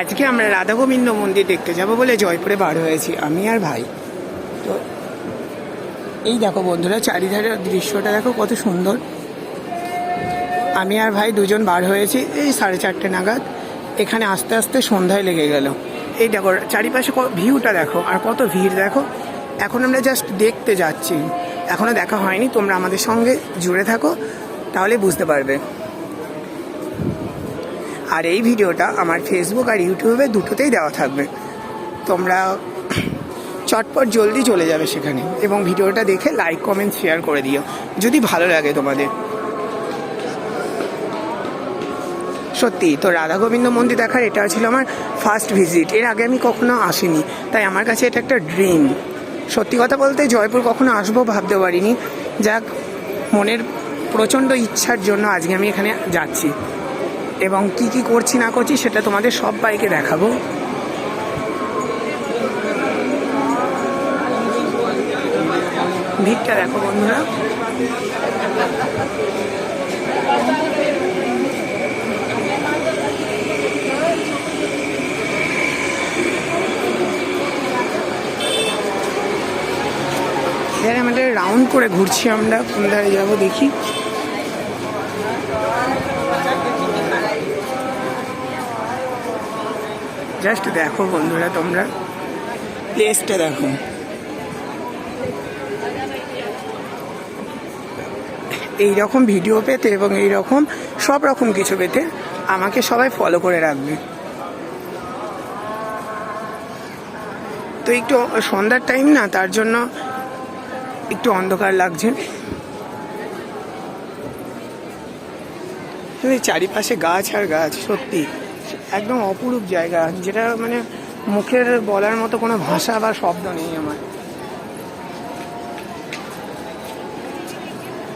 আজকে আমরা রাধা গোবিন্দ মন্দির দেখতে যাব বলে জয়পুরে বার হয়েছি, আমি আর ভাই। তো এই দেখো বন্ধুরা চারিধারের দৃশ্যটা দেখো কত সুন্দর। আমি আর ভাই দুজন বার হয়েছি, এই সাড়ে চারটে নাগাদ। এখানে আস্তে আস্তে সন্ধ্যায় লেগে গেল। এই দেখো, চারিপাশে ভিউটা দেখো, আর কত ভিড় দেখো। এখন আমরা জাস্ট দেখতে যাচ্ছি। এখনও দেখা হয়নি, তোমরা আমাদের সঙ্গে জুড়ে থাকো, তাহলে বুঝতে পারবে। আর এই ভিডিওটা আমার ফেসবুক আর ইউটিউবে দুটোতেই দেওয়া থাকবে। তোমরা চটপট জলদি চলে যাবে সেখানে এবং ভিডিওটা দেখে লাইক কমেন্ট শেয়ার করে দিও, যদি ভালো লাগে তোমাদের। সত্যি, তো রাধা গোবিন্দ মন্দির দেখার এটা ছিল আমার ফার্স্ট ভিজিট এর আগে আমি কখনো আসিনি, তাই আমার কাছে এটা একটা ড্রিম সত্যি কথা বলতে জয়পুর কখনো আসব ভাবতে পারিনি। যাক, মনের প্রচণ্ড ইচ্ছার জন্য আজকে আমি এখানে যাচ্ছি। এবং কি কি করছি না করছি সেটা তোমাদের সব বাইকে দেখাবো। ভিড়টা দেখো বন্ধুরা। আমাদের রাউন্ড করে ঘুরছি আমরা। কোন যাব দেখি। জাস্ট দেখো বন্ধুরা, তোমরা প্লেসটা দেখো। এই রকম ভিডিও পেতে এবং এই রকম সব রকম কিছু পেতে আমাকে সবাই ফলো করে রাখবে। তো একটু সন্ধ্যার টাইম না, তার জন্য একটু অন্ধকার লাগছে। চারিপাশে গাছ আর গাছ, সত্যি। একদম অপরূপ জায়গা, যেটা মানে মুখের বলার মতো কোনো ভাষা বা শব্দ নেই আমার।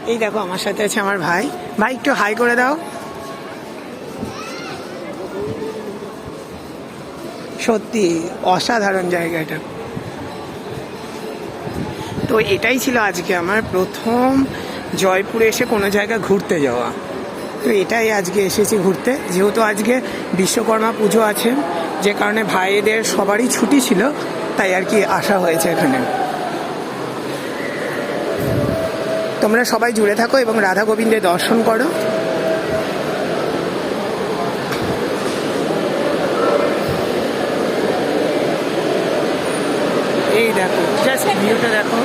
এই দেখো, আমার সাথে আছে আমার ভাই। ভাই, একটু হাই করে দাও। সত্যি, অসাধারণ জায়গা এটা। তো এটাই ছিল আজকে আমার প্রথম জয়পুরে এসে কোনো জায়গা ঘুরতে যাওয়া। তো এটাই আজকে এসেছি ঘুরতে। যেহেতু আজকে বিশ্বকর্মা পুজো আছে, যে কারণে ভাইদের সবারই ছুটি ছিল, তাই আর কি আসা হয়েছে এখানে। তোমরা সবাই জুড়ে থাকো এবং রাধা গোবিন্দের দর্শন করো। এই দেখো জাস্ট ভিউটা দেখো।